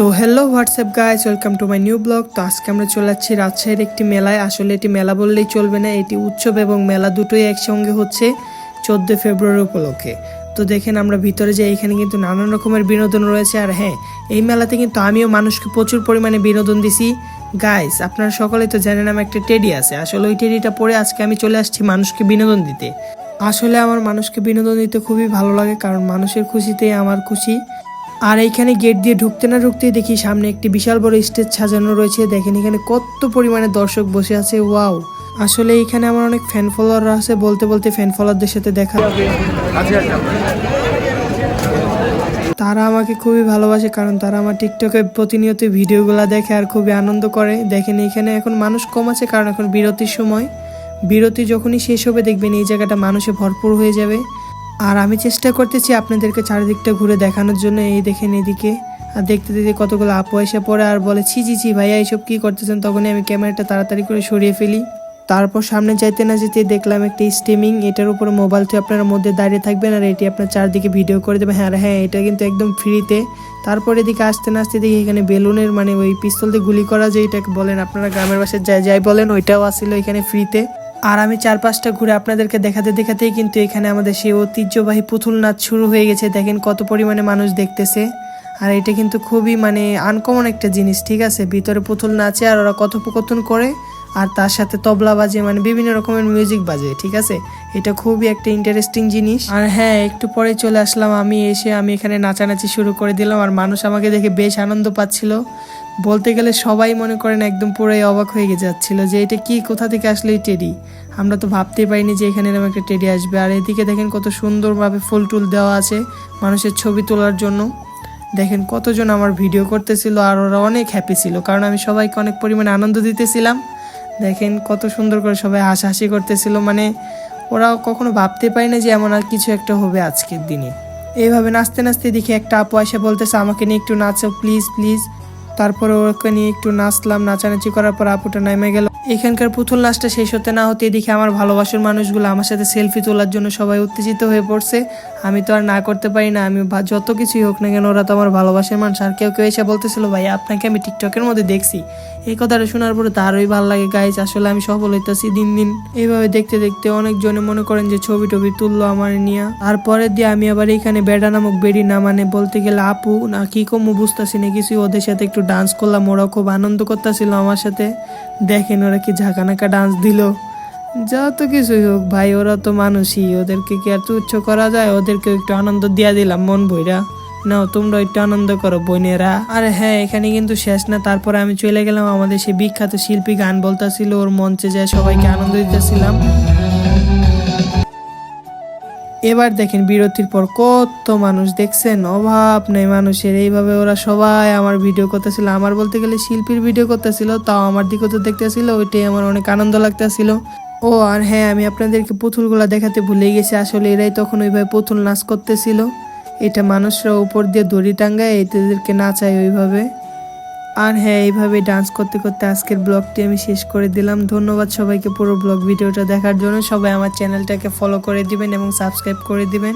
তো hello WhatsApp guys welcome to my new blog তো আজকে আমরা চলে যাচ্ছি রাজশাহীর একটি মেলায়। আসলে এটি মেলা বললেই চলবে না, এটি উৎসব এবং মেলা দুটোই একসঙ্গে হচ্ছে চোদ্দোই ফেব্রুয়ারি উপলক্ষে। তো দেখেন আমরা ভিতরে যাই, এখানে কিন্তু নানান রকমের বিনোদন রয়েছে। আর হ্যাঁ এই মেলাতে কিন্তু আমিও মানুষকে প্রচুর পরিমাণে বিনোদন দিছি। গাইস আপনারা সকলে তো জানেন আমার একটা টেডি আছে। আসলে ওই টেডিটা পরে আজকে আমি চলে আসছি মানুষকে বিনোদন দিতে। আসলে আমার মানুষকে বিনোদন দিতে খুবই ভালো লাগে, কারণ মানুষের খুশিতেই আমার খুশি। আর এইখানে গেট দিয়ে ঢুকতে না ঢুকতেই দেখি সামনে একটি বিশাল বড় স্টেজ সাজানো রয়েছে। দেখেন এখানে কত পরিমাণে দর্শক বসে আছে। ওয়াও! আসলে এইখানে আমার অনেক ফ্যান ফলোয়ার আছে। বলতে বলতে ফ্যান ফলোয়ারদের সাথে দেখা তারা আমাকে খুবই ভালোবাসে কারণ তারা আমার টিকটকে প্রতিনিয়ত ভিডিওগুলো দেখে আর খুবই আনন্দ করে। দেখেন এখানে এখন মানুষ কম আছে কারণ এখন বিরতির সময়। বিরতি যখনই শেষ হবে দেখবেন এই জায়গাটা মানুষে ভরপুর হয়ে যাবে। আর আমি চেষ্টা করতেছি আপনাদেরকে চারিদিকটা ঘুরে দেখানোর জন্য, এই দেখেন এদিকে। আর দেখতে দেখতে কতগুলো আপু এসে পড়ে আর বলে, ছি ছি ছি, ভাইয়া এইসব কী করতেছেন? তখনই আমি ক্যামেরাটা তাড়াতাড়ি করে সরিয়ে ফেলি। তারপর সামনে যাইতে না যেতে দেখলাম একটি স্টিমিং এটার উপরে মোবাইল থেকে আপনারা মধ্যে দাঁড়িয়ে থাকবেন আর এটি আপনার চারদিকে ভিডিও করে দেবেন হ্যাঁ হ্যাঁ এটা কিন্তু একদম ফ্রিতে তারপর এদিকে আসতে না আসতে দেখি এখানে বেলুনের মানে ওই পিস্তল দিয়ে গুলি করা যে, এটাকে বলেন আপনারা গ্রামের বাসায় যাই যাই বলেন, ওইটাও আসছিল এখানে ফ্রিতে আর আমি চার পাঁচটা ঘুরে আপনাদেরকে দেখাতে দেখাতেই কিন্তু এখানে আমাদের সেই ঐতিহ্যবাহী পুতুল নাচ শুরু হয়ে গেছে। দেখেন কত পরিমাণে মানুষ দেখতেছে। আর এটা কিন্তু খুবই মানে আনকমন একটা জিনিস, ঠিক আছে? ভিতরে পুতুল নাচে আর ওরা কথোপকথন করে। আর তার সাথে তবলা বাজে মানে বিভিন্ন রকমের মিউজিক বাজে, ঠিক আছে? এটা খুবই একটা ইন্টারেস্টিং জিনিস। আর হ্যাঁ একটু পরে চলে আসলাম আমি, এসে আমি এখানে নাচানাচি শুরু করে দিলাম, আর মানুষ আমাকে দেখে বেশ আনন্দ পাচ্ছিল। বলতে গেলে সবাই মনে করেন একদম পুরাই অবাক হয়ে যাচ্ছিল যে এটা কি, কোথা থেকে আসলে এই টেডি আমরা তো ভাবতেই পারিনি যে এখানে এরকম একটা টেডি আসবে। আর এদিকে দেখেন কত সুন্দরভাবে ফুল টুল দেওয়া আছে মানুষের ছবি তোলার জন্য। দেখেন কতজন আমার ভিডিও করতেছিল, আর ওরা অনেক হ্যাপি ছিল, কারণ আমি সবাইকে অনেক পরিমাণে আনন্দ দিতেছিলাম। দেখেন কত সুন্দর করে সবাই হাসাহাসি করতেছিল মানে ওরা কখনো ভাবতে পারে না যে এমন আর কিছু একটা হবে আজকের দিনে। এইভাবে নাচতে নাচতে দেখি একটা আপু এসে বলতেছে, আমাকে নিয়ে একটু নাচো প্লিজ প্লিজ তারপরে ওকে নিয়ে একটু নাচলাম, নাচানাচি করার পর আপুটা নেমে গেল। এখানকার পুতুল নাচটা শেষ হতে না হতে দেখি আমার ভালোবাসার মানুষগুলো আমার সাথে সেলফি তোলার জন্য সবাই উত্তেজিত হয়ে পড়ছে। আমি তো আর না করতে পারি না, আমি যত কিছুই হোক না কেন ওরা তো আমার ভালোবাসার মানুষ। আর কেউ কেউ এসে বলতেছিল ভাই আপনাকে আমি টিকটকের মধ্যে দেখছি। এই কথাটা শোনার পরে তারই ভালো লাগে, গাইজ, আসলে আমি সফল হইতেছি দিন দিন। এইভাবে দেখতে দেখতে অনেকজনে মনে করেন যে ছবি টবি তুললো আমার নিয়ে। আর পরের দিয়ে আমি আবার এখানে বেডা নামক বেডি না মানে বলতে গেলে আপু না কি কমু বুঝতেছি না, কিছু ওদের সাথে একটু ডান্স করলাম ওরা খুব আনন্দ করতেছিল আমার সাথে। দেখেন ওরা কি ঝাঁকানাকা ডান্স দিল। যত কিছুই হোক ভাই, ওরা তো মানুষই, ওদেরকে কি আর তুচ্ছ করা যায়? ওদেরকে একটু আনন্দ দিয়া দিলাম, মন বইরা নাও, তোমরা একটু আনন্দ করো, বোনেরা। আর হ্যাঁ এখানে কিন্তু শেষ না, তারপরে আমি চলে গেলাম আমাদের সেই বিখ্যাত শিল্পী গান বলতেছিল, ওর মঞ্চে যায় সবাইকে আনন্দ দিতেছিলাম। এবার দেখেন বিরতির পর কত মানুষ দেখছেন, অভাব নেই মানুষের, এইভাবে ওরা সবাই আমার ভিডিও করতেছিল। আমার বলতে গেলে শিল্পীর ভিডিও করতেছিল, তাও আমার দিকে তো দেখতেছিল, ওইটাই আমার অনেক আনন্দ লাগতেছিল। ও, আর হ্যাঁ আমি আপনাদেরকে পুতুলগুলা দেখাতে ভুলে গেছি, আসলে এরাই তখন ওইভাবে পুতুল নাচ করতেছিল। এটা মানুষরা উপর দিয়ে দড়ি টাঙ্গায়, এদেরকে নাচায় ওইভাবে। আর হ্যাঁ এইভাবে ডান্স করতে করতে আজকের ব্লগটি আমি শেষ করে দিলাম। ধন্যবাদ সবাইকে পুরো ব্লগ ভিডিওটা দেখার জন্য। সবাই আমার চ্যানেলটাকে ফলো করে দিবেন এবং সাবস্ক্রাইব করে দিবেন।